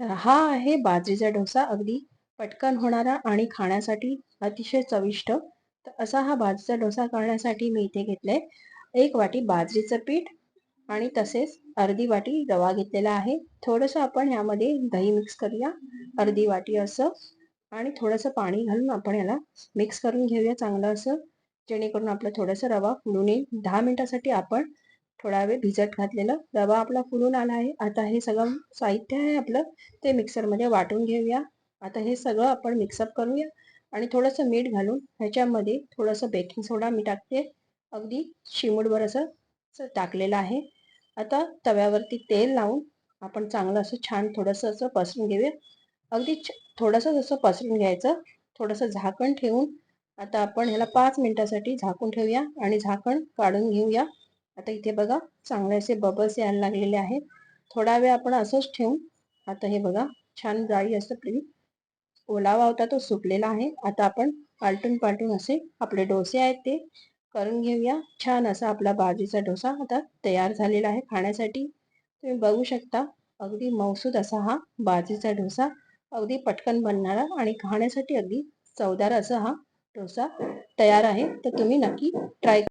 तर हा आहे बाजरीचा डोसा. अगदी पटकन होणारा आणि खाण्यासाठी अतिशय चविष्ट. तर असा हा बाजरीचा डोसा करण्यासाठी मी इथे घेतलंय. एक वाटी बाजरीचं पीठ आणि तसेच अर्धी वाटी रवा घेतलेला आहे. थोडंसं आपण ह्यामध्ये दही मिक्स करूया. अर्धी वाटी असं आणि थोडंसं पाणी घालून आपण याला मिक्स करून घेऊया चांगलं असं. जेणेकरून आपलं थोडंसं रवा फुलून येईल. दहा मिनिटासाठी आपण थोडा वेळ भिजत घातलेलं. रवा आपला फुलून आला आहे. आता हे सगळं साहित्य आहे आपलं. ते मिक्सरमध्ये वाटून घेऊया. आता हे सगळं आपण मिक्सअप करूया. आणि थोडंसं मीठ घालून ह्याच्यामध्ये थोडंसं बेकिंग सोडा मी टाकते. अगदी चिमूटभर असं टाकलेलं आहे. आता तव्यावरती तेल लावून आपण चांगलं असं छान थोडंसं असं पसरून घेऊया. अगदी थोडंसं जसं पसरून घ्यायचं थोडंसं झाकण ठेवून आता आपण ह्याला पाच मिनटासाठी झाकून ठेवूया. आणि झाकण काढून घेऊया. आता इथे बघा चांगले असे बबल्स यायला लागलेले आहेत. थोडा वेळ आपण असंच ठेवून आता हे बघा छान जाळी असं प्लीज ओलावा होता तो सुकलेला आहे. आता आपण पालटून पालटून असे आपले डोसे आहेत ते करून घेऊया. छान असा आपला बाजरीचा डोसा आता तयार झालेला आहे खाण्यासाठी. तुम्ही बघू शकता अगदी मौसूद असा हा बाजरीचा डोसा अगदी पटकन बनणारा आणि खाण्यासाठी अगदी चवदार असा हा डोसा तयार आहे. तर तुम्ही नक्की ट्राय